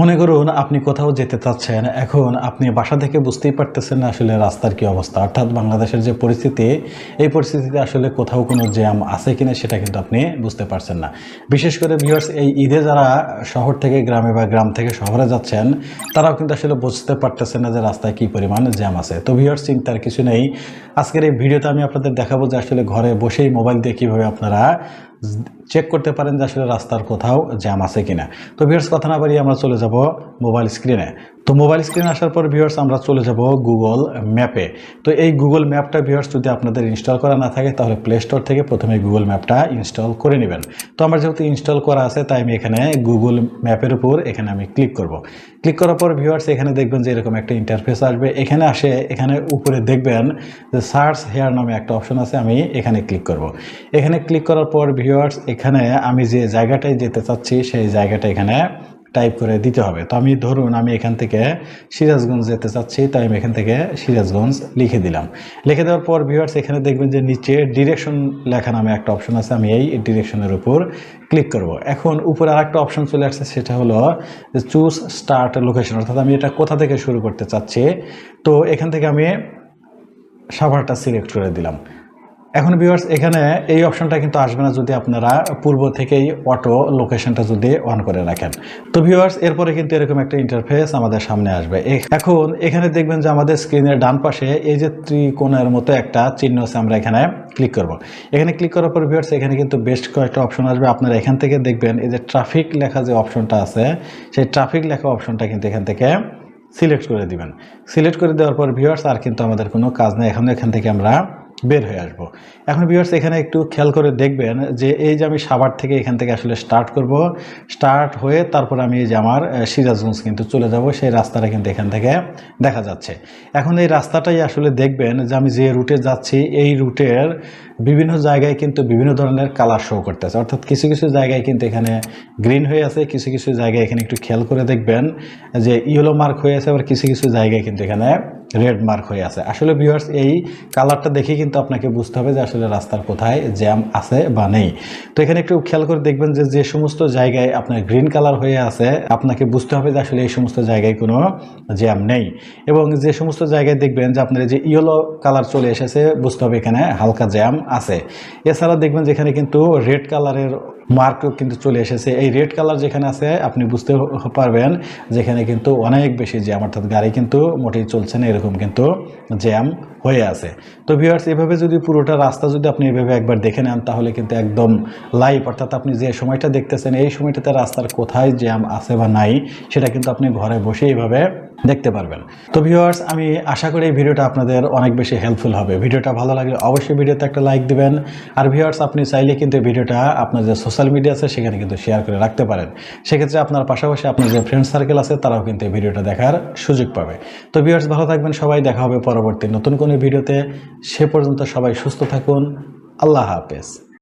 মনে করুন, আপনি কোথাও যেতে চাচ্ছেন, এখন আপনি বাসা থেকে বুঝতেই পারতেছেন না আসলে রাস্তার কি অবস্থা। অর্থাৎ বাংলাদেশের যে পরিস্থিতি, এই পরিস্থিতিতে আসলে কোথাও কোনো জ্যাম আছে কিনা সেটা কিন্তু আপনি বুঝতে পারছেন না। বিশেষ করে ভিউয়ার্স এই ঈদে যারা শহর থেকে গ্রামে বা গ্রাম থেকে শহরে যাচ্ছেন, তারাও কিন্তু আসলে বুঝতে পারতেছেন না যে রাস্তায় কি পরিমাণ জ্যাম আছে। তো ভিউয়ার্স চিন্তার কিছু নেই। আজকের এই ভিডিওতে আমি আপনাদের দেখাবো যে আসলে ঘরে বসেই মোবাইল দিয়ে কীভাবে আপনারা চেক করতে পারেন যে আসলে রাস্তার কোথাও জ্যাম আছে কিনা। তো ভিউয়ার্স কথা না বাড়িয়ে আমরা চলে যাব মোবাইল স্ক্রিনে তো মোবাইল স্ক্রিনে আসার পর ভিউয়ার্স আমরা চলে যাব গুগল ম্যাপে তো এই গুগল ম্যাপটা ভিউয়ার্স যদি আপনাদের ইনস্টল করা না থাকে, তাহলে প্লে স্টোর থেকে প্রথমে গুগল ম্যাপটা ইনস্টল করে নেবেন। তো আমার যেহেতু ইনস্টল করা আছে, তাই আমি এখানে গুগল ম্যাপের উপর এখানে আমি ক্লিক করব। ক্লিক করার পর ভিউয়ার্স এখানে দেখবেন যে এরকম একটা ইন্টারফেস আসবে। এখানে আসে, এখানে উপরে দেখবেন যে সার্চ হেয়ার নামে একটা অপশন আছে, আমি এখানে ক্লিক করব। এখানে ক্লিক করার পর ভিউয়ার্স এখানে আমি যে জায়গাটায় যেতে চাচ্ছি, সেই জায়গাটা এখানে টাইপ করে দিতে হবে। তো আমি ধরুন, আমি এখান থেকে সিরাজগঞ্জ যেতে চাচ্ছি, তাই আমি এখান থেকে সিরাজগঞ্জ লিখে দিলাম। লিখে দেওয়ার পর ভিউয়ার্স এখানে দেখবেন যে নিচে ডিরেকশন লেখা নামে একটা অপশন আছে, আমি এই ডিরেকশনের উপর ক্লিক করব। এখন উপরে আরেকটা অপশন চলে আসছে, সেটা হলো যে চুজ স্টার্ট লোকেশন অর্থাৎ আমি এটা কোথা থেকে শুরু করতে চাচ্ছি, তো এখান থেকে আমি সাভারটা সিলেক্ট করে দিলাম। এখন ভিউয়ার্স এখানে এই অপশনটা কিন্তু আসবে না যদি আপনারা পূর্ব থেকেই অটো লোকেশনটা যদি অন করে রাখেন। তো ভিউয়ার্স এরপরে কিন্তু এরকম একটা ইন্টারফেস আমাদের সামনে আসবে। এখন এখানে দেখবেন যে আমাদের স্ক্রিনের ডান পাশে এই যে ত্রিকোণের মতো একটা চিহ্ন আছে, আমরা এখানে ক্লিক করব। এখানে ক্লিক করার পর ভিউয়ার্স এখানে কিন্তু বেশ কয়েকটা অপশন আসবে। আপনারা এখান থেকে দেখবেন এই যে ট্রাফিক লেখা যে অপশনটা আছে, সেই ট্রাফিক লেখা অপশনটা কিন্তু এখান থেকে সিলেক্ট করে দিবেন। সিলেক্ট করে দেওয়ার পর ভিউয়ার্স আর কিন্তু আমাদের কোনো কাজ নেই। এখন এখান থেকে আমরা বের হয়ে আসব। এখন ভিউয়ার্স এখানে একটু খেয়াল করে দেখবেন যে এই যে আমি সাভার থেকে এখান থেকে আসলে স্টার্ট করব। স্টার্ট হয়ে তারপর আমি এই যে আমার সিরাজগঞ্জ কিন্তু চলে যাব। সেই রাস্তাটা কিন্তু এখান থেকে দেখা যাচ্ছে। এখন এই রাস্তাটাই আসলে দেখবেন যে আমি যে রুটে যাচ্ছি, এই রুটের বিভিন্ন জায়গায় কিন্তু বিভিন্ন ধরনের কালার শো করতেছে। অর্থাৎ কিছু কিছু জায়গায় কিন্তু এখানে গ্রিন হয়ে আছে, কিছু কিছু জায়গায় এখানে একটু খেয়াল করে দেখবেন যে ইয়েলো মার্ক হয়ে আছে, আবার কিছু কিছু জায়গায় কিন্তু এখানে রেড মার্ক হয়ে আছে। আসলে ভিউয়ার্স এই কালারটা দেখে কিন্তু আপনাকে বুঝতে হবে যে আসলে রাস্তার কোথায় জ্যাম আছে বা নেই। তো এখানে একটু খেয়াল করে দেখবেন যে যে সমস্ত জায়গায় আপনার গ্রিন কালার হয়ে আছে, আপনাকে বুঝতে হবে যে আসলে এই সমস্ত জায়গায় কোনো জ্যাম নেই। এবং যে সমস্ত জায়গায় দেখবেন যে আপনার যে ইয়েলো কালার চলে এসেছে, বুঝতে হবে এখানে হালকা জ্যাম আছে। এছাড়া দেখবেন যেখানে কিন্তু রেড কালারের মার্কও কিন্তু চলে এসেছে। এই রেড কালার যেখানে আছে, আপনি বুঝতে পারবেন যেখানে কিন্তু অনেক বেশি জ্যাম, অর্থাৎ গাড়ি কিন্তু মোটেই চলছে না, এরকম কিন্তু জ্যাম। হয়ে আছে। তো ভিউয়ার্স এভাবে যদি পুরোটা রাস্তা যদি আপনি এভাবে একবার দেখে নেন, তাহলে কিন্তু একদম লাইভ অর্থাৎ আপনি যে সময়টা দেখতেছেন, এই সময়টাতে রাস্তার কোথায় জ্যাম আছে বা নাই, সেটা কিন্তু আপনি ঘরে বসে এইভাবে দেখতে পারবেন। তো ভিউয়ার্স আমি আশা করি এই ভিডিওটা আপনাদের অনেক বেশি হেল্পফুল হবে। ভিডিওটা ভালো লাগলে অবশ্যই ভিডিওতে একটা লাইক দিবেন। আর ভিউয়ার্স আপনি চাইলে কিন্তু ভিডিওটা আপনার যে সোশ্যাল মিডিয়া আছে, সেখানে কিন্তু শেয়ার করে রাখতে পারেন। সেক্ষেত্রে আপনার পাশাপাশি আপনার যে ফ্রেন্ড সার্কেল আছে, তারাও কিন্তু এই ভিডিওটা দেখার সুযোগ পাবে। তো ভিউয়ার্স ভালো থাকবেন। সবাই দেখা হবে পরবর্তী নতুন কোনো ভিডিওতে সে পর্যন্ত সবাই সুস্থ থাকুন। আল্লাহ হাফেজ।